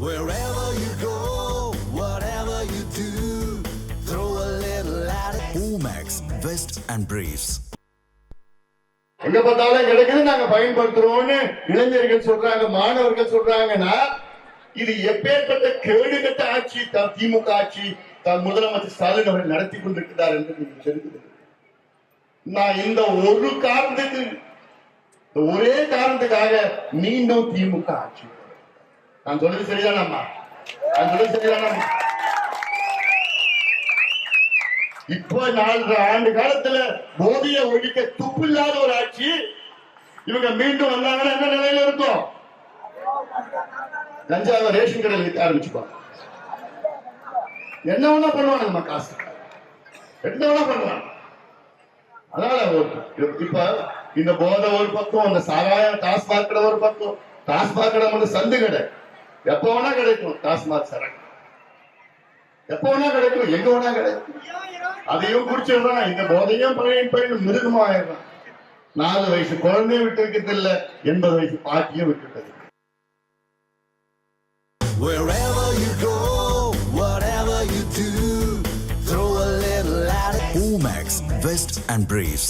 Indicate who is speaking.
Speaker 1: Wherever you go, whatever you do, throw a little at it. Omax, Vest and Briefs.
Speaker 2: எங்க பார்த்தாலும் கிடைக்குது நாங்க பயன்படுத்துறோம்னு இளைஞர்கள் சொல்றாங்க மாணவர்கள் சொல்றாங்கன்னா இது எப்பேற்பட்ட கேடுகட்ட ஆட்சி த- திமுக ஆட்சி தான் முதலமைச்சர் ஸ்டாலின் அவர்கள் நடத்தி கொண்டிருக்கிறார் என்று நீங்கள் தெரிந்து கொள்ளுங்கள். நான் இந்த ஒரு காரணத்துக்கு ஒரே காரணத்துக்காக மீண்டும் திமுக ஆட்சி நான் சொல்றது சரிதானம்மா? நான் சொல்றது சரிதானம்மா? இப்போ நாலு ஆண்டு காலத்துல போதிய ஒழிக்க துப்பு இல்லாத ஒரு ஆட்சி இவங்க மீண்டும் வந்தாங்கன்னா என்ன நிலையில இருக்கும்? கஞ்சாவை ரேஷன் கடையில் விற்க ஆரம்பிச்சுப்பாங்க. என்ன வேணா பண்ணுவாங்க நம்ம காசு. என்ன வேணா பண்ணுவாங்க. அதனால இப்ப இந்த போதை ஒரு பக்கம் அந்த சாராயம் டாஸ்மாக் கடை ஒரு பக்கம். டாஸ்மாக் கடை வந்து சந்து கடை. எப்ப வேணா கிடைக்கும் டாஸ்மாக் சரக்கு எப்ப வேணா கிடைக்கும் எங்க வேணா கிடைக்கும் அதையும் குடிச்சிடுறான் இந்த போதையும் பையன் பையன் மிருகமா ஆயிடுறான் நாலு வயசு குழந்தையும் விட்டு வைக்கிறது இல்ல எண்பது வயசு பாட்டியும் விட்டுட்டது
Speaker 1: Wherever you go, whatever you do, throw a little at it. Omax, Vest and Briefs.